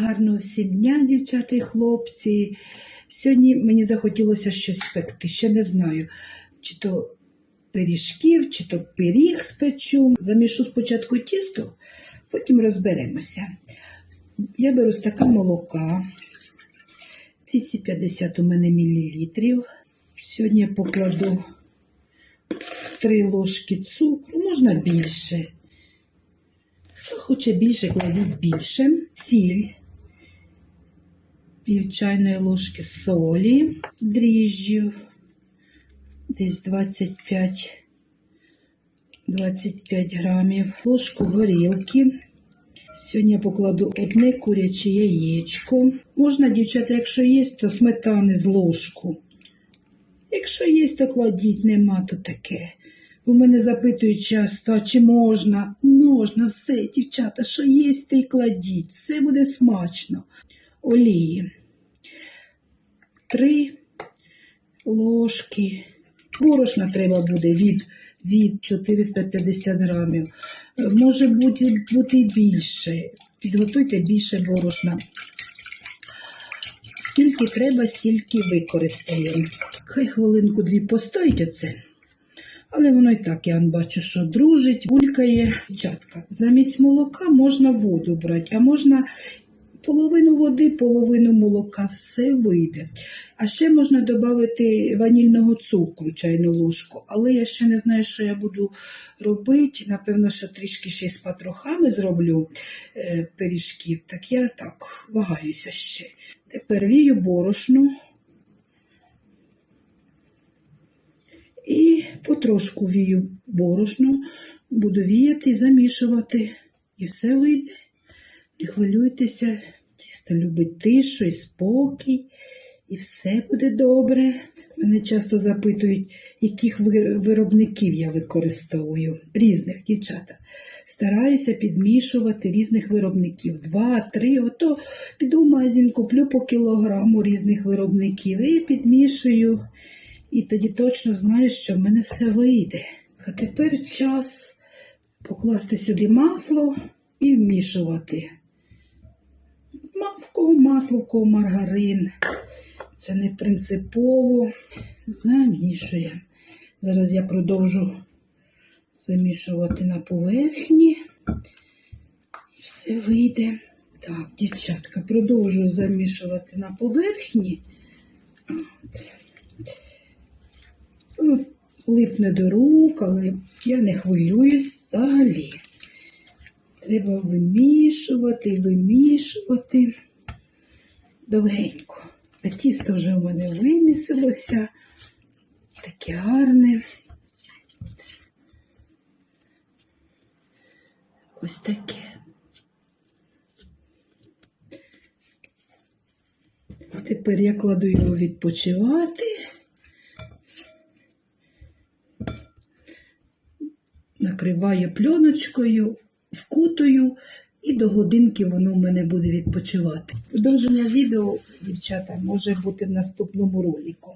Гарного всім дня, дівчата і хлопці. Сьогодні мені захотілося щось спекти. Ще не знаю, чи то пиріжків, чи то пиріг спечу. Замішу спочатку тісто, потім розберемося. Я беру стакан молока. 250 у мене мілілітрів. Сьогодні я покладу 3 ложки цукру, можна більше. Хоче більше, кладіть більше. Сіль, пів чайної ложки солі, дріжджів, десь 25, 25 грамів, ложку горілки. Сьогодні я покладу одне куряче яєчко. Можна, дівчата, якщо є, то сметани з ложку. Якщо є, то кладіть, нема, то таке. У мене запитують часто, а чи можна? Можна все, дівчата, що є, те й кладіть. Все буде смачно. Олії. Три ложки. Борошна треба буде від, від 450 грамів. Е, Може бути, бути більше. Підготуйте більше борошна. Скільки треба, стільки використаємо. Хай хвилинку-дві постоїть оце. Але воно і так, я бачу, що дружить, булькає. Дівчатка, замість молока можна воду брати, а можна половину води, половину молока, все вийде. А ще можна додати ванільного цукру, чайну ложку. Але я ще не знаю, що я буду робити. Напевно, що трішки ще з патрохами зроблю е, пиріжків. Так я так вагаюся ще. Тепер вію борошно. І потрошку вію борошно, буду віяти замішувати. І все вийде. Не хвилюйтеся, тісто любить тишу і спокій, і все буде добре. Мене часто запитують, яких виробників я використовую. Різних дівчата. Стараюся підмішувати різних виробників. Два, три. Ото піду в магазин, куплю по кілограму різних виробників і підмішую. І тоді точно знаю, що в мене все вийде. А тепер час покласти сюди масло і вмішувати. Ма- В кого масло, в кого маргарин. Це не принципово. Замішуємо. Зараз я продовжу замішувати на поверхні. І все вийде. Так, дівчатка, продовжую замішувати на поверхні. От. Липне до рук, але я не хвилююсь взагалі. Треба вимішувати, вимішувати довгенько. А тісто вже у мене вимісилося. Таке гарне. Ось таке. Тепер я кладу його відпочивати. накриваю пленочкою, вкутою, і до годинки воно в мене буде відпочивати. Продовження відео, дівчата, може бути в наступному ролику.